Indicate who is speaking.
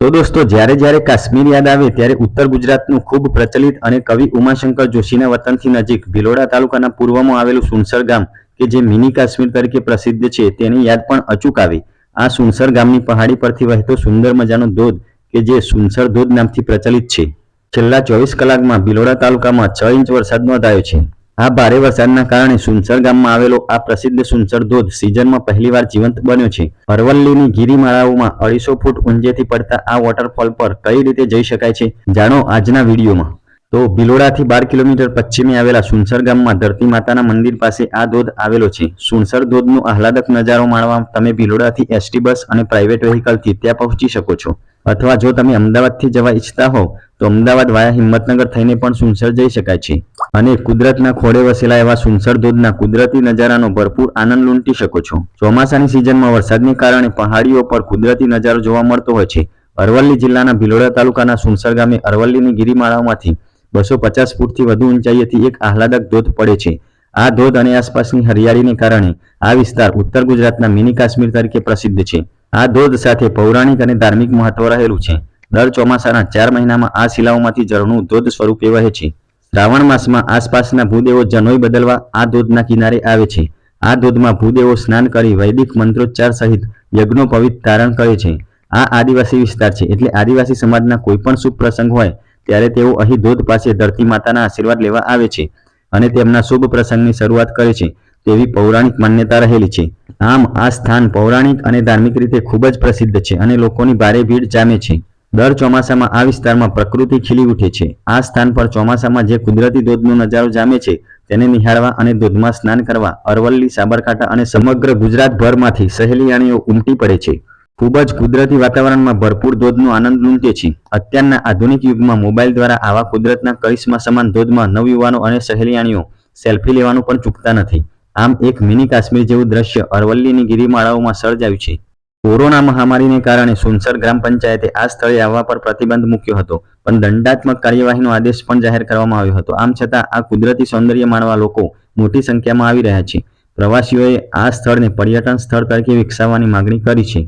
Speaker 1: તો દોસ્તો, જ્યારે જ્યારે કાશ્મીર યાદ આવે ત્યારે ઉત્તર ગુજરાતનું ખૂબ પ્રચલિત અને કવિ ઉમાશંકર જોશીના વતનથી નજીક ભિલોડા તાલુકાના પૂર્વમાં આવેલું સુનસર ગામ, કે જે મિની કાશ્મીર તરીકે પ્રસિદ્ધ છે, તેની યાદ પણ અચૂક આવે. આ સુનસર ગામની પહાડી પરથી વહેતો સુંદર મજાનો ધોધ, કે જે સુનસર ધોધ નામથી પ્રચલિત છે. છેલ્લા ચોવીસ કલાકમાં ભિલોડા તાલુકામાં છ ઇંચ વરસાદ નોંધાયો છે. આ ભારે વરસાદના કારણે સુનસર ગામમાં આવેલો આ પ્રસિદ્ધ સુનસર ધોધ સિઝનમાં પહેલીવાર જીવંત બન્યો છે. અરવલ્લીની ગિરિમાળાઓમાં અઢીસો ફૂટ ઊંચેથી પડતા આ વોટરફોલ પર કઈ રીતે જઈ શકાય છે, જાણો આજના વિડીયોમાં. તો ભિલોડાથી બાર કિલોમીટર પશ્ચિમે આવેલા સુનસર ગામમાં ધરતી માતાના મંદિર પાસે આ ધોધ આવેલો છે. સુનસર ધોધનો આહલાદક નજારો માણવા તમે ભિલોડાથી એસટી બસ અને પ્રાઇવેટ વ્હીકલથી ત્યાં પહોંચી શકો છો. અથવા જો તમે અમદાવાદથી જવા ઈચ્છતા હોવ, તો અમદાવાદ વાયા હિંમતનગર થઈને પણ સુનસર જઈ શકાય છે. અને કુદરતના ખોળે વસેલા એવા સુનસર ધોધના કુદરતી નજારાનો ભરપૂર આનંદ લૂંટી શકો છો. ચોમાસાની સિઝનમાં વરસાદને કારણે પહાડીઓ પર કુદરતી નજારો જોવા મળતો હોય છે. અરવલ્લી જિલ્લાના ભિલોડા તાલુકાના સુનસર ગામે અરવલ્લીની ગિરિમાળાઓમાંથી બસો પચાસ ફૂટથી વધુ ઊંચાઈએથી એક આહલાદક ધોધ પડે છે. આ ધોધ અને આસપાસની હરિયાળીને કારણે આ વિસ્તાર ઉત્તર ગુજરાતના મિની કાશ્મીર તરીકે પ્રસિદ્ધ છે. આ ધોધ સાથે પૌરાણિક અને ધાર્મિક મહત્વ રહેલું છે. દર ચોમાસાના ચાર મહિનામાં આ શિલાઓમાંથી ઝરણું ધોધ સ્વરૂપે વહે છે. શ્રાવણ માસમાં આસપાસના ભૂદેવો જનોઈ બદલવા આ ધોધના કિનારે આવે છે. આ ધોધમાં ભૂદેવો સ્નાન કરી વૈદિક મંત્રોચ્ચાર સહિત યજ્ઞો પવિત્ર ધારણ કરે છે. આ આદિવાસી વિસ્તાર છે. એટલે આદિવાસી સમાજના કોઈ પણ શુભ પ્રસંગ હોય, ત્યારે તેઓ અહીં ધોધ પાસે ધરતી માતાના આશીર્વાદ લેવા આવે છે અને તેમના શુભ પ્રસંગની શરૂઆત કરે છે. તેવી પૌરાણિક માન્યતા રહેલી છે. આમ, આ સ્થાન પૌરાણિક અને ધાર્મિક રીતે ખૂબ જ પ્રસિદ્ધ છે અને લોકોની ભારે ભીડ જામે છે. દર ચોમાસામાં આ વિસ્તારમાં પ્રકૃતિ ખીલી ઉઠે છે. આ સ્થાન પર ચોમાસામાં જે કુદરતી ધોધનો નજારો જામે છે, તેને નિહાળવા અને ધોધમાં સ્નાન કરવા અરવલ્લી, સાબરકાંઠા અને સમગ્ર ગુજરાતભરમાંથી સહેલીયાણીઓ ઉમટી પડે છે. ખૂબ જ કુદરતી વાતાવરણમાં ભરપૂર ધોધનો આનંદ લૂંટે છે. અત્યારના આધુનિક યુગમાં મોબાઈલ દ્વારા આવા કુદરતના કરિશ્મા સમાન ધોધમાં નવયુવાનો અને સહેલીયાણીઓ સેલ્ફી લેવાનું પણ ચૂકતા નથી. આમ એક મિની કાશ્મીર જેવું દ્રશ્ય અરવલ્લીની ગિરિમાળાઓમાં સર્જાયું છે. કોરોના મહામારીને કારણે સુનસર ગ્રામ પંચાયતે આ સ્થળે આવવા પર પ્રતિબંધ મૂક્યો હતો, પણ દંડાત્મક કાર્યવાહીનો આદેશ પણ જાહેર કરવામાં આવ્યો હતો. આમ છતાં આ કુદરતી સૌંદર્ય માણવા લોકો મોટી સંખ્યામાં આવી રહ્યા છે. પ્રવાસીઓએ આ સ્થળને પર્યટન સ્થળ તરીકે વિકસાવવાની માગણી કરી છે.